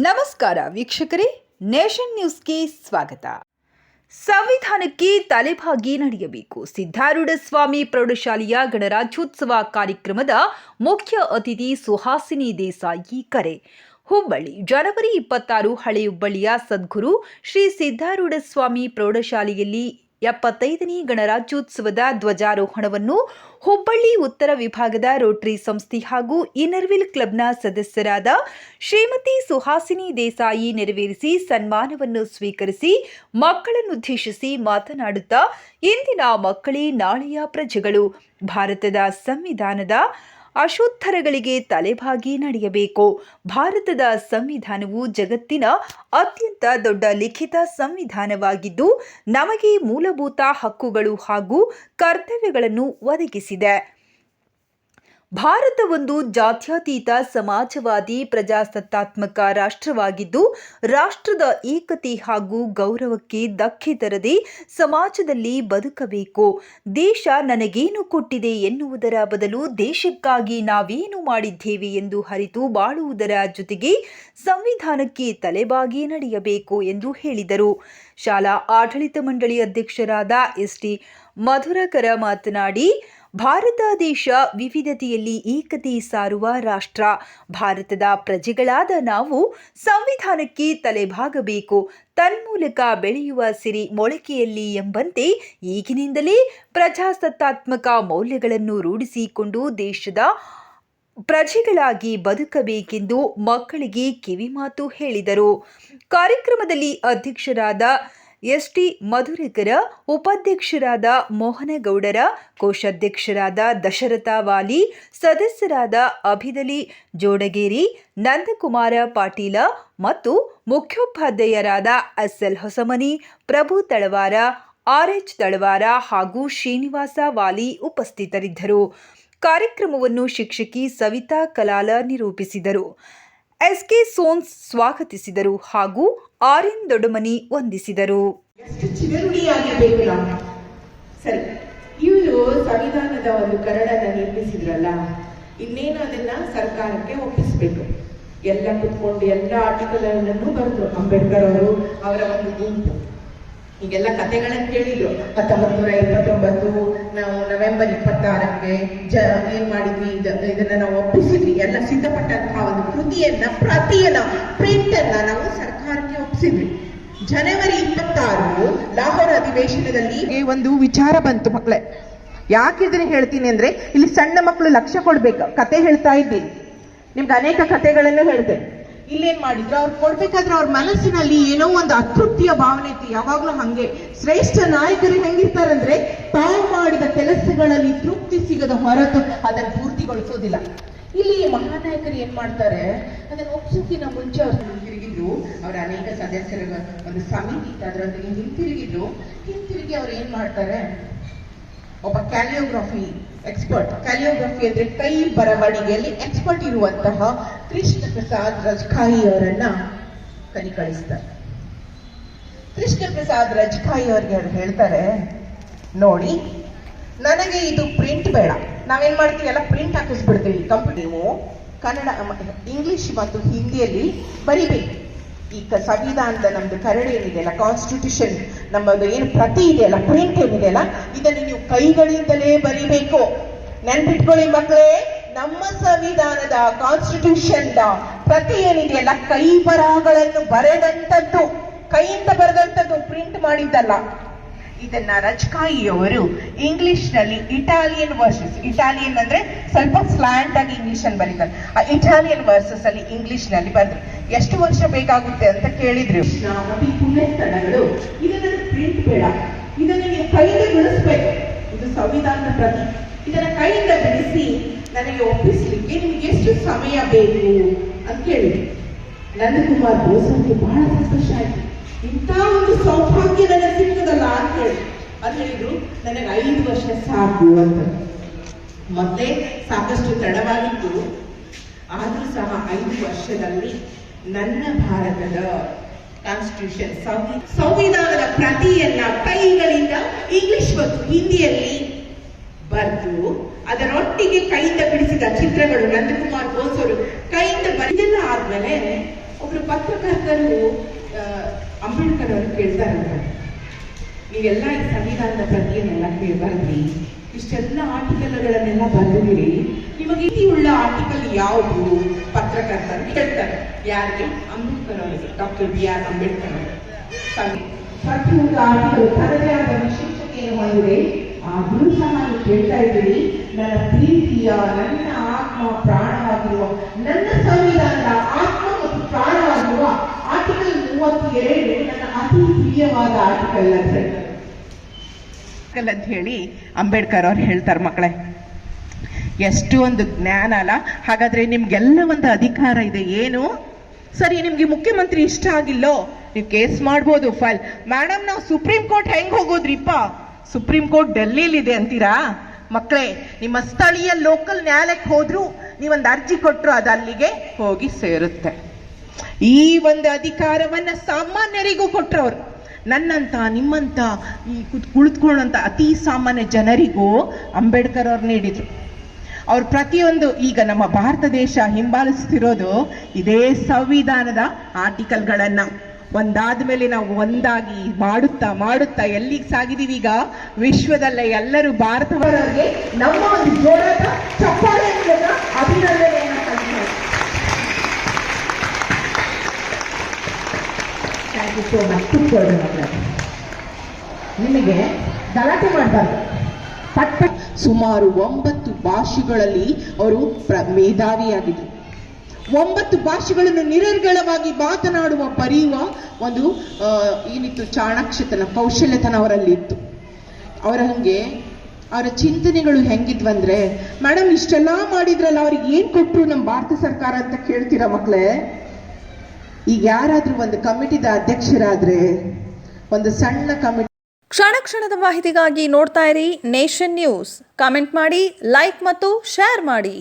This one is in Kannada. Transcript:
ನಮಸ್ಕಾರ ವೀಕ್ಷಕರೇ, ನೇಷನ್ ನ್ಯೂಸ್ಗೆ ಸ್ವಾಗತ. ಸಂವಿಧಾನಕ್ಕೆ ತಲೆಭಾಗಿ ನಡೆಯಬೇಕು. ಸಿದ್ಧಾರೂಢ ಸ್ವಾಮಿ ಪ್ರೌಢಶಾಲೆಯ ಗಣರಾಜ್ಯೋತ್ಸವ ಕಾರ್ಯಕ್ರಮದ ಮುಖ್ಯ ಅತಿಥಿ ಸುಹಾಸಿನಿ ದೇಸಾಯಿ ಕರೆ. ಹುಬ್ಬಳ್ಳಿ, ಜನವರಿ ಇಪ್ಪತ್ತಾರು ಹಳೆ ಹುಬ್ಬಳ್ಳಿಯ ಸದ್ಗುರು ಶ್ರೀ ಸಿದ್ಧಾರೂಢ ಸ್ವಾಮಿ ಪ್ರೌಢಶಾಲೆಯಲ್ಲಿ ಎಪ್ಪತ್ತೈದನೇ ಗಣರಾಜ್ಯೋತ್ಸವದ ಧ್ವಜಾರೋಹಣವನ್ನು ಹುಬ್ಬಳ್ಳಿ ಉತ್ತರ ವಿಭಾಗದ ರೋಟರಿ ಸಂಸ್ಥೆ ಹಾಗೂ ಇನರ್ವಿಲ್ ಕ್ಲಬ್ನ ಸದಸ್ಯರಾದ ಶ್ರೀಮತಿ ಸುಹಾಸಿನಿ ದೇಸಾಯಿ ನೆರವೇರಿಸಿ ಸನ್ಮಾನವನ್ನು ಸ್ವೀಕರಿಸಿ ಮಕ್ಕಳನ್ನುದ್ದೇಶಿಸಿ ಮಾತನಾಡುತ್ತಾ, ಇಂದಿನ ಮಕ್ಕಳೇ ನಾಳೆಯ ಪ್ರಜೆಗಳು. ಭಾರತದ ಸಂವಿಧಾನದ ಅಶೋತ್ತರಗಳಿಗೆ ತಲೆಬಾಗಿ ನಡೆಯಬೇಕು. ಭಾರತದ ಸಂವಿಧಾನವು ಜಗತ್ತಿನ ಅತ್ಯಂತ ದೊಡ್ಡ ಲಿಖಿತ ಸಂವಿಧಾನವಾಗಿದ್ದು, ನಮಗೆ ಮೂಲಭೂತ ಹಕ್ಕುಗಳು ಹಾಗೂ ಕರ್ತವ್ಯಗಳನ್ನು ಒದಗಿಸಿದೆ. ಭಾರತ ಒಂದು ಜಾತ್ಯತೀತ ಸಮಾಜವಾದಿ, ಪ್ರಜಾಸತ್ತಾತ್ಮಕ ರಾಷ್ಟ್ರವಾಗಿದ್ದು, ರಾಷ್ಟ್ರದ ಏಕತೆ ಹಾಗೂ ಗೌರವಕ್ಕೆ ಧಕ್ಕೆ ತರದೆ ಸಮಾಜದಲ್ಲಿ ಬದುಕಬೇಕು. ದೇಶ ನನಗೇನು ಕೊಟ್ಟಿದೆ ಎನ್ನುವುದರ ಬದಲು ದೇಶಕ್ಕಾಗಿ ನಾವೇನು ಮಾಡಿದ್ದೇವೆ ಎಂದು ಹರಿತು ಬಾಳುವುದರ ಜೊತೆಗೆ ಸಂವಿಧಾನಕ್ಕೆ ತಲೆಬಾಗಿ ನಡೆಯಬೇಕು ಎಂದು ಹೇಳಿದರು. ಶಾಲಾ ಆಡಳಿತ ಮಂಡಳಿ ಅಧ್ಯಕ್ಷರಾದ ಎಸ್ ಟಿ ಮಧುರಕರ ಮಾತನಾಡಿ ಭಾರತ ದೇಶ ವಿವಿಧತೆಯಲ್ಲಿ ಏಕತೆ ಸಾರುವ ರಾಷ್ಟ್ರ. ಭಾರತದ ಪ್ರಜೆಗಳಾದ ನಾವು ಸಂವಿಧಾನಕ್ಕೆ ತಲೆಬಾಗಬೇಕು. ತನ್ಮೂಲಕ ಬೆಳೆಯುವ ಸಿರಿ ಮೊಳಕೆಯಲ್ಲಿ ಎಂಬಂತೆ ಈಗಿನಿಂದಲೇ ಪ್ರಜಾಸತ್ತಾತ್ಮಕ ಮೌಲ್ಯಗಳನ್ನು ರೂಢಿಸಿಕೊಂಡು ದೇಶದ ಪ್ರಜೆಗಳಾಗಿ ಬದುಕಬೇಕೆಂದು ಮಕ್ಕಳಿಗೆ ಕಿವಿಮಾತು ಹೇಳಿದರು. ಕಾರ್ಯಕ್ರಮದಲ್ಲಿ ಅಧ್ಯಕ್ಷರಾದ ಎಸ್ಟಿ ಮಧುರೇಕರ ಉಪಾಧ್ಯಕ್ಷರಾದ ಮೋಹನಗೌಡರ, ಕೋಶಾಧ್ಯಕ್ಷರಾದ ದಶರಥ ವಾಲಿ, ಸದಸ್ಯರಾದ ಅಭಿದಲಿ ಜೋಡಗೇರಿ, ನಂದಕುಮಾರ ಪಾಟೀಲ ಮತ್ತು ಮುಖ್ಯೋಪಾಧ್ಯಾಯರಾದ ಎಸ್ಎಲ್ ಹೊಸಮನಿ, ಪ್ರಭು ತಳವಾರ, ಆರ್ಎಚ್ ತಳವಾರ ಹಾಗೂ ಶ್ರೀನಿವಾಸ ವಾಲಿ ಉಪಸ್ಥಿತರಿದ್ದರು. ಕಾರ್ಯಕ್ರಮವನ್ನು ಶಿಕ್ಷಕಿ ಸವಿತಾ ಕಲಾಲ ನಿರೂಪಿಸಿದರು. ಎಸ್ಕೆ ಸೋನ್ಸ್ ಸ್ವಾಗತಿಸಿದರು ಹಾಗೂ ಆರ್ಎನ್ ದೊಡಮನಿ ವಂದಿಸಿದರು. ಸರಿ, ಇವರು ಸಂವಿಧಾನದ ಒಂದು ಕರಡನ್ನ ನಿರ್ಮಿಸಿದ್ರಲ್ಲ, ಇನ್ನೇನು ಅದನ್ನ ಸರ್ಕಾರಕ್ಕೆ ಒಪ್ಪಿಸಬೇಕು? ಎಲ್ಲ ಕುತ್ಕೊಂಡು ಎಲ್ಲ ಆರ್ಟಿಕಲ್ ಬರೆದ್ರು ಅಂಬೇಡ್ಕರ್ ಅವರು, ಅವರ ಒಂದು ಗುಂಪು. ಈಗೆಲ್ಲ ಕಥೆಗಳನ್ನು ಕೇಳಿದ್ರು ಹತ್ತೊಂಬತ್ತು ನೂರ ಇಪ್ಪತ್ತೊಂಬತ್ತು ನಾವು ನವೆಂಬರ್ ಇಪ್ಪತ್ತಾರಕ್ಕೆ ಜ ಏನ್ ಮಾಡಿದ್ವಿ? ಇದ- ಇದನ್ನ ನಾವು ಒಪ್ಪಿಸಿದ್ವಿ. ಎಲ್ಲ ಸಿದ್ಧಪಟ್ಟಂತಹ ಒಂದು ಕೃತಿಯನ್ನ ಪ್ರತಿಯನ್ನ ಪ್ರಿಂಟ್ ಅನ್ನ ನಾವು ಸರ್ಕಾರಕ್ಕೆ ಒಪ್ಪಿಸಿದ್ವಿ. ಜನವರಿ ಇಪ್ಪತ್ತಾರು ಲಾಹೋರ್ ಅಧಿವೇಶನದಲ್ಲಿ ಒಂದು ವಿಚಾರ ಬಂತು ಮಕ್ಕಳೇ ಯಾಕೆ ಇದನ್ನ ಹೇಳ್ತೀನಿ ಅಂದ್ರೆ ಇಲ್ಲಿ ಸಣ್ಣ ಮಕ್ಕಳು ಲಕ್ಷ್ಯ ಕೊಡ್ಬೇಕು. ಕತೆ ಹೇಳ್ತಾ ಇದ್ದೀನಿ ನಿಮ್ಗೆ ಅನೇಕ ಕಥೆಗಳನ್ನು ಹೇಳಿದೆ ಇಲ್ಲೇನ್ ಮಾಡಿದ್ರು? ಅವ್ರು ಕೊಡ್ಬೇಕಾದ್ರೆ ಅವ್ರ ಮನಸ್ಸಿನಲ್ಲಿ ಏನೋ ಒಂದು ಅತೃಪ್ತಿಯ ಭಾವನೆ ಇತ್ತು. ಯಾವಾಗ್ಲೂ ಹಂಗೆ. ಶ್ರೇಷ್ಠ ನಾಯಕರು ಹೆಂಗಿರ್ತಾರಂದ್ರೆ ತಾವು ಮಾಡಿದ ಕೆಲಸಗಳಲ್ಲಿ ತೃಪ್ತಿ ಸಿಗದ ಹೊರತು ಅದನ್ನ ಪೂರ್ತಿಗೊಳಿಸೋದಿಲ್ಲ. ಇಲ್ಲಿ ಮಹಾನಾಯಕರು ಏನ್ ಮಾಡ್ತಾರೆ? ಅದನ್ನ ಒಪ್ಸೋಕಿನ ಮುಂಚೆ ಅವ್ರು ಹಿಂತಿರುಗಿದ್ರು. ಅವರ ಅನೇಕ ಸದಸ್ಯರ ಒಂದು ಸಮಿತಿ ಇತ್ತು. ಅದರೊಂದಿಗೆ ಹಿಂತಿರುಗಿದ್ರು. ಹಿಂತಿರುಗಿ ಅವ್ರು ಏನ್ ಮಾಡ್ತಾರೆ? ಒಬ್ಬ ಕ್ಯಾಲಿಯೋಗ್ರಫಿ ಎಕ್ಸ್ಪರ್ಟ್. ಕ್ಯಾಲಿಯೋಗ್ರಫಿ ಅಂದ್ರೆ ಕೈ ಬರವಣಿಗೆಯಲ್ಲಿ ಎಕ್ಸ್ಪರ್ಟ್ ಇರುವಂತಹ ಕೃಷ್ಣ ಪ್ರಸಾದ್ ರಜಖಾಯಿ ಅವರನ್ನ ಕಲಿ ಕಳಿಸ್ತಾರೆ ಕೃಷ್ಣ ಪ್ರಸಾದ್ ರಜಖಾಯಿ ಅವ್ರಿಗೆ ಅವ್ರು ಹೇಳ್ತಾರೆ, ನೋಡಿ, ನನಗೆ ಇದು ಪ್ರಿಂಟ್ ಬೇಡ. ನಾವೇನ್ ಮಾಡ್ತೀವಿ? ಎಲ್ಲ ಪ್ರಿಂಟ್ ಹಾಕಿಸ್ಬಿಡ್ತೀವಿ. ಕಂಪ್ಯೂಟರ್ ನೀವು ಕನ್ನಡ ಇಂಗ್ಲಿಷ್ ಮತ್ತು ಹಿಂದಿಯಲ್ಲಿ ಬರಿಬೇಕು. ಈ ಸಂವಿಧಾನದ ನಮ್ದು ಕರಡು ಏನಿದೆಯಲ್ಲ ಕಾನ್ಸ್ಟಿಟ್ಯೂಷನ್ ನಮ್ಮದು ಏನು ಪ್ರತಿ ಇದೆಯಲ್ಲ ಪ್ರಿಂಟ್ ಏನಿದೆಯಲ್ಲ ಇದನ್ನು ನೀವು ಕೈಗಳಿಂದಲೇ ಬರಿಬೇಕು. ನೆನ್ಪಿಟ್ಕೊಳ್ಳಿ ಮಕ್ಕಳೇ. ನಮ್ಮ ಸಂವಿಧಾನದ ಕಾನ್ಸ್ಟಿಟ್ಯೂಷನ್ ಪ್ರತಿ ಏನಿದೆಯಲ್ಲ ಕೈ ಬರಹಗಳನ್ನು ಬರೆದಂಥದ್ದು, ಕೈಯಿಂದ ಬರೆದಂಥದ್ದು ಪ್ರಿಂಟ್ ಮಾಡಿದ್ದಲ್ಲ. ಇದನ್ನ ರಜ್ಕಾಯಿಯವರು ಇಂಗ್ಲಿಷ್ನಲ್ಲಿ ಇಟಾಲಿಯನ್ ವರ್ಸಸ್ ಇಟಾಲಿಯನ್ ಅಂದ್ರೆ ಸ್ವಲ್ಪ ಸ್ಲಾಂಟ್ ಆಗಿ ಇಂಗ್ಲಿಷ್ ಅಲ್ಲಿ ಬರೀತಾರೆ. ಆ ಇಟಾಲಿಯನ್ ವರ್ಸಸ್ ಅಲ್ಲಿ ಇಂಗ್ಲಿಷ್ನಲ್ಲಿ ಬರೆದ್ರು. ಎಷ್ಟು ವರ್ಷ ಬೇಕಾಗುತ್ತೆ ಅಂತ ಕೇಳಿದ್ರು. ಇದನ್ನ ಪ್ರಿಂಟ್ ಬೇಡ. ಇದನ್ನ ನೀವು ಕೈಯಿಂದ ಬಿಡಿಸ್ಬೇಕು. ಇದು ಸಂವಿಧಾನದ ಪ್ರತಿ. ಇದನ್ನ ಕೈಯಿಂದ ಬಿಡಿಸಿ ನನಗೆ ಒಪ್ಪಿಸಲಿಕ್ಕೆ ನಿಮ್ಗೆ ಎಷ್ಟು ಸಮಯ ಬೇಕು? ಅಂತ ಕೇಳಿದ್ರು. ನಂದಕುಮಾರ್ ಬೋಸ್ ಅವರಿಗೆ ಬಹಳ ಸಂತೋಷ ಆಯ್ತು. ಇಂಥ ಒಂದು ಸೌಭಾಗ್ಯ ನನಗೆ ಸಿಗ್ತದಲ್ಲ ಅಂತ ಹೇಳಿ. ಅದು ಹೇಳಿದ್ರು, ನನಗೆ ಐದು ವರ್ಷ ಸಾಕು ಅಂತ. ಮತ್ತೆ ಸಾಕಷ್ಟು ತಡವಾಗಿತ್ತು. ಆದ್ರೂ ಸಹ ಐದು ವರ್ಷದಲ್ಲಿ ನನ್ನ ಭಾರತದ ಕಾನ್ಸ್ಟಿಟ್ಯೂಷನ್ ಸಂವಿಧಾನದ ಪ್ರತಿಯನ್ನ ಕೈಗಳಿಂದ ಇಂಗ್ಲಿಷ್ ಮತ್ತು ಹಿಂದಿಯಲ್ಲಿ ಬರೆದು ಅದರೊಟ್ಟಿಗೆ ಕೈಯಿಂದ ಬಿಡಿಸಿದ ಚಿತ್ರಗಳು ನಂದಕುಮಾರ್ ಅವರು ಕೈಯಿಂದ ಬರೆದೆಲ್ಲ ಆದ್ಮೇಲೆ ಒಬ್ರು ಪತ್ರಕರ್ತರು ಅಂಬೇಡ್ಕರ್ ಅವರು ಕೇಳ್ತಾರಂತೆ. ನೀವೆಲ್ಲ ಈ ಸಂವಿಧಾನದ ಪ್ರತಿಯನ್ನೆಲ್ಲ ಕೇಳಿ ಬರೆದ್ರಿ ಇಷ್ಟೆಲ್ಲ ಆರ್ಟಿಕಲ್ಗಳನ್ನೆಲ್ಲ ಬರೆದಿರಿ ನಿಮಗೆ ಇತಿ ಉಳ್ಳ ಆರ್ಟಿಕಲ್ ಯಾವುದು? ಪತ್ರಕರ್ತರು ಕೇಳ್ತಾರೆ. ಯಾರಿಗೆ? ಅಂಬೇಡ್ಕರ್ ಅವರಿಗೆ. ಡಾಕ್ಟರ್ ಬಿ ಆರ್ ಅಂಬೇಡ್ಕರ್ ಅವರು. ಪ್ರತಿಯೊಂದು ಆರ್ಟಿಕಲ್ ತನ್ನದೇ ಆದ ವಿಶೇಷತೆಯನ್ನು ಹೊಂದಿದೆ ಆದರೂ ಸಹ ಕೇಳ್ತಾ ಇದ್ದೀರಿ ನನ್ನ ಪ್ರೀತಿಯ, ನನ್ನ ಆತ್ಮ ಪ್ರಾಣವಾಗಿರುವ, ನನ್ನ ಸಂವಿಧಾನದ ಆತ್ಮ ಮತ್ತು ಪ್ರಾಣವಾಗಿರುವ ಆರ್ಟಿಕಲ್ ಮೂವತ್ತು ಎರಡು ನನ್ನ ಅತಿ ಪ್ರಿಯವಾದ ಆರ್ಟಿಕಲ್ ಅಂತ ಹೇಳಿ ಅಂಬೇಡ್ಕರ್ ಅವ್ರು ಹೇಳ್ತಾರೆ ಮಕ್ಕಳೇ. ಎಷ್ಟು ಒಂದು ಜ್ಞಾನ ಅಲ್ಲ? ಹಾಗಾದ್ರೆ ನಿಮ್ಗೆಲ್ಲ ಒಂದು ಅಧಿಕಾರ ಇದೆ. ಏನು? ಸರಿ, ನಿಮ್ಗೆ ಮುಖ್ಯಮಂತ್ರಿ ಇಷ್ಟ ಆಗಿಲ್ಲೋ? ನೀವು ಕೇಸ್ ಮಾಡ್ಬೋದು, ಫೈಲ್. ಮೇಡಮ್ ನಾವು ಸುಪ್ರೀಂ ಕೋರ್ಟ್ ಹೆಂಗ್ ಹೋಗೋದ್ರಿಪ್ಪ? ಸುಪ್ರೀಂ ಕೋರ್ಟ್ ಡೆಲ್ಲಿಲಿದೆ ಅಂತೀರಾ? ಮಕ್ಕಳೇ, ನಿಮ್ಮ ಸ್ಥಳೀಯ ಲೋಕಲ್ ನ್ಯಾಯಾಲಯಕ್ಕೆ ಹೋದ್ರು ನೀವೊಂದು ಅರ್ಜಿ ಕೊಟ್ಟರು ಅದು ಅಲ್ಲಿಗೆ ಹೋಗಿ ಸೇರುತ್ತೆ. ಈ ಒಂದು ಅಧಿಕಾರವನ್ನ ಸಾಮಾನ್ಯರಿಗೂ ಕೊಟ್ರವ್ರು. ನನ್ನಂತ, ನಿಮ್ಮಂತ, ಈ ಕುತ್, ಕುಳಿತುಕೊಳ್ಳುವಂತ ಅತಿ ಸಾಮಾನ್ಯ ಜನರಿಗೂ ಅಂಬೇಡ್ಕರ್ ಅವ್ರು ನೀಡಿದ್ರು. ಅವ್ರು ಪ್ರತಿಯೊಂದು, ಈಗ ನಮ್ಮ ಭಾರತ ದೇಶ ಹಿಂಬಾಲಿಸ್ತಿರೋದು ಇದೇ ಸಂವಿಧಾನದ ಆರ್ಟಿಕಲ್ಗಳನ್ನ. ಒಂದಾದ ಮೇಲೆ ನಾವು ಒಂದಾಗಿ ಮಾಡುತ್ತಾ ಮಾಡುತ್ತಾ ಎಲ್ಲಿಗೆ ಸಾಗಿದೀವಿ ಈಗ? ವಿಶ್ವದಲ್ಲೇ ಎಲ್ಲರೂ ಭಾರತವರವರಿಗೆ ನಮ್ಮ ಒಂದು ಜೋರಾದ ಚಪ್ಪಾಳೆ ಅಭಿನಂದನೆಯನ್ನ ನಿಮಗೆ ಗಲಾಟೆ ಮಾಡಬಾರ್ದು. ಪಟ್ ಸುಮಾರು ಒಂಬತ್ತು ಭಾಷೆಗಳಲ್ಲಿ ಅವರು ಪ್ರ ಮೇಧಾವಿಯಾಗಿದ್ರು. ಒಂಬತ್ತು ಭಾಷೆಗಳನ್ನು ನಿರರ್ಗಳವಾಗಿ ಮಾತನಾಡುವ ಬರೆಯುವ ಒಂದು ಏನಿತ್ತು, ಚಾಣಾಕ್ಷತನ ಕೌಶಲ್ಯತನ ಅವರಲ್ಲಿ ಇತ್ತು ಅವರ ಹಂಗೆ ಅವರ ಚಿಂತನೆಗಳು ಹೆಂಗಿದ್ವಂದ್ರೆ, ಮೇಡಮ್, ಇಷ್ಟೆಲ್ಲ ಮಾಡಿದ್ರಲ್ಲ, ಅವ್ರಿಗೆ ಏನ್ ಕೊಟ್ಟರು ನಮ್ಮ ಭಾರತ ಸರ್ಕಾರ ಅಂತ ಕೇಳ್ತೀರಾ ಮಕ್ಕಳೇ ಈಗ ಯಾರಾದ್ರೂ ಒಂದು ಕಮಿಟಿದ ಅಧ್ಯಕ್ಷರಾದ್ರೆ, ಒಂದು ಸಣ್ಣ ಕಮಿಟಿ ಕ್ಷಣ ಕ್ಷಣದ ಮಾಹಿತಿಗಾಗಿ ನೋಡ್ತಾ ಇರಿ ನೇಷನ್ ನ್ಯೂಸ್. ಕಾಮೆಂಟ್ ಮಾಡಿ, ಲೈಕ್ ಮತ್ತು ಶೇರ್ ಮಾಡಿ.